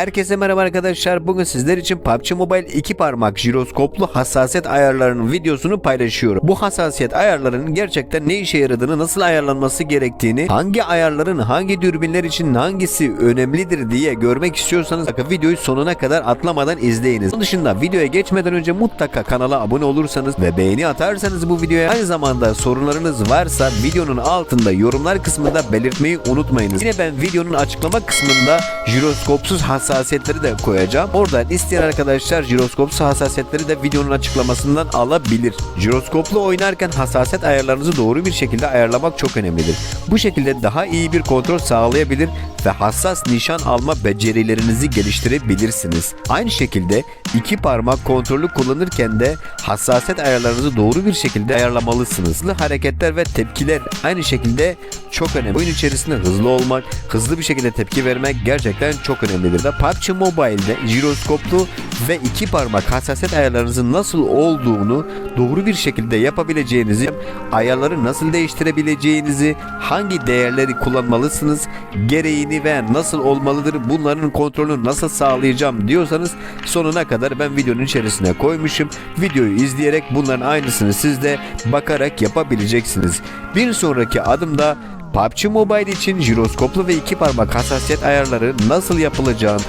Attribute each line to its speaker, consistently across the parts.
Speaker 1: Herkese merhaba arkadaşlar. Bugün sizler için PUBG Mobile 2 parmak jiroskoplu hassasiyet ayarlarının videosunu paylaşıyorum. Bu hassasiyet ayarlarının gerçekten ne işe yaradığını, nasıl ayarlanması gerektiğini, hangi ayarların hangi dürbünler için hangisi önemlidir diye görmek istiyorsanız videoyu sonuna kadar atlamadan izleyiniz. Bunun dışında videoya geçmeden önce mutlaka kanala abone olursanız ve beğeni atarsanız bu videoya aynı zamanda sorunlarınız varsa videonun altında yorumlar kısmında belirtmeyi unutmayınız. Yine ben videonun açıklama kısmında jiroskopsuz hassasiyetleri de koyacağım. Oradan isteyen arkadaşlar jiroskopsuz hassasiyetleri de videonun açıklamasından alabilir. Jiroskoplu oynarken hassasiyet ayarlarınızı doğru bir şekilde ayarlamak çok önemlidir. Bu şekilde daha iyi bir kontrol sağlayabilir ve hassas nişan alma becerilerinizi geliştirebilirsiniz. Aynı şekilde iki parmak kontrolü kullanırken de hassasiyet ayarlarınızı doğru bir şekilde ayarlamalısınız. Hareketler ve tepkiler aynı şekilde çok önemli. Oyun içerisinde hızlı olmak, hızlı bir şekilde tepki vermek gerçekten çok önemlidir. Da PUBG Mobile'de jiroskoplu ve iki parmak hassasiyet ayarlarınızın nasıl olduğunu doğru bir şekilde yapabileceğinizi, ayarları nasıl değiştirebileceğinizi, hangi değerleri kullanmalısınız, gereğini ve nasıl olmalıdır bunların kontrolünü nasıl sağlayacağım diyorsanız sonuna kadar ben videonun içerisine koymuşum. Videoyu izleyerek bunların aynısını siz de bakarak yapabileceksiniz. Bir sonraki adımda PUBG Mobile için jiroskoplu ve iki parmak hassasiyet ayarları nasıl yapılacağını,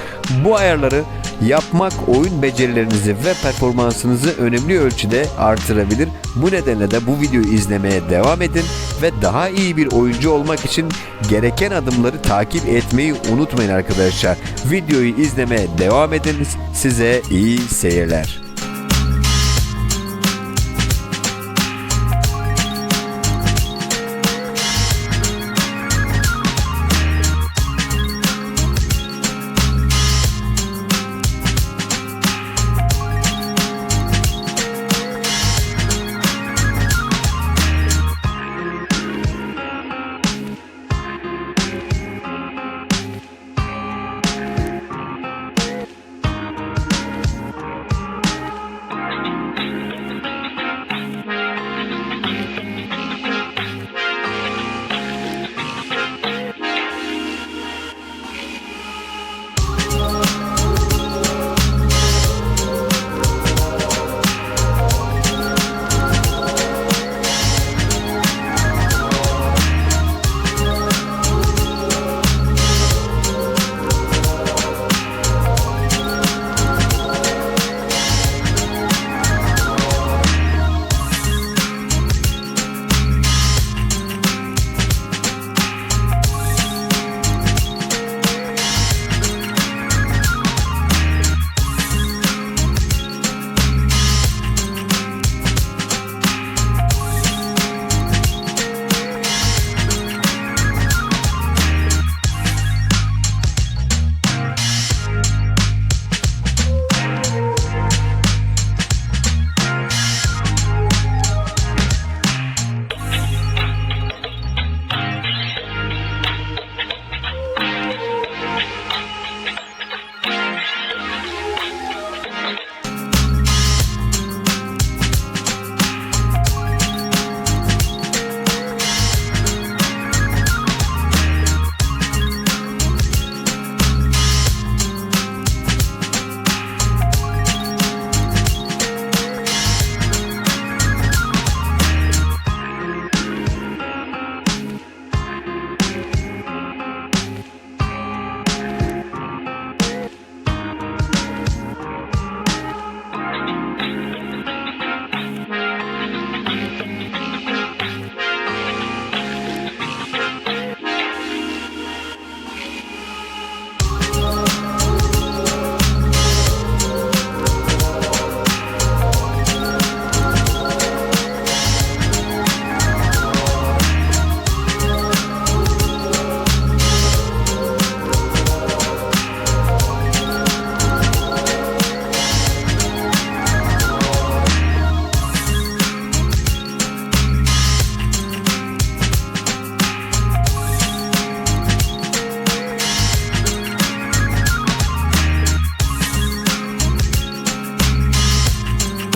Speaker 1: bu ayarları yapmak oyun becerilerinizi ve performansınızı önemli ölçüde artırabilir. Bu nedenle de bu videoyu izlemeye devam edin ve daha iyi bir oyuncu olmak için gereken adımları takip etmeyi unutmayın arkadaşlar. Videoyu izlemeye devam edin. Size iyi seyirler.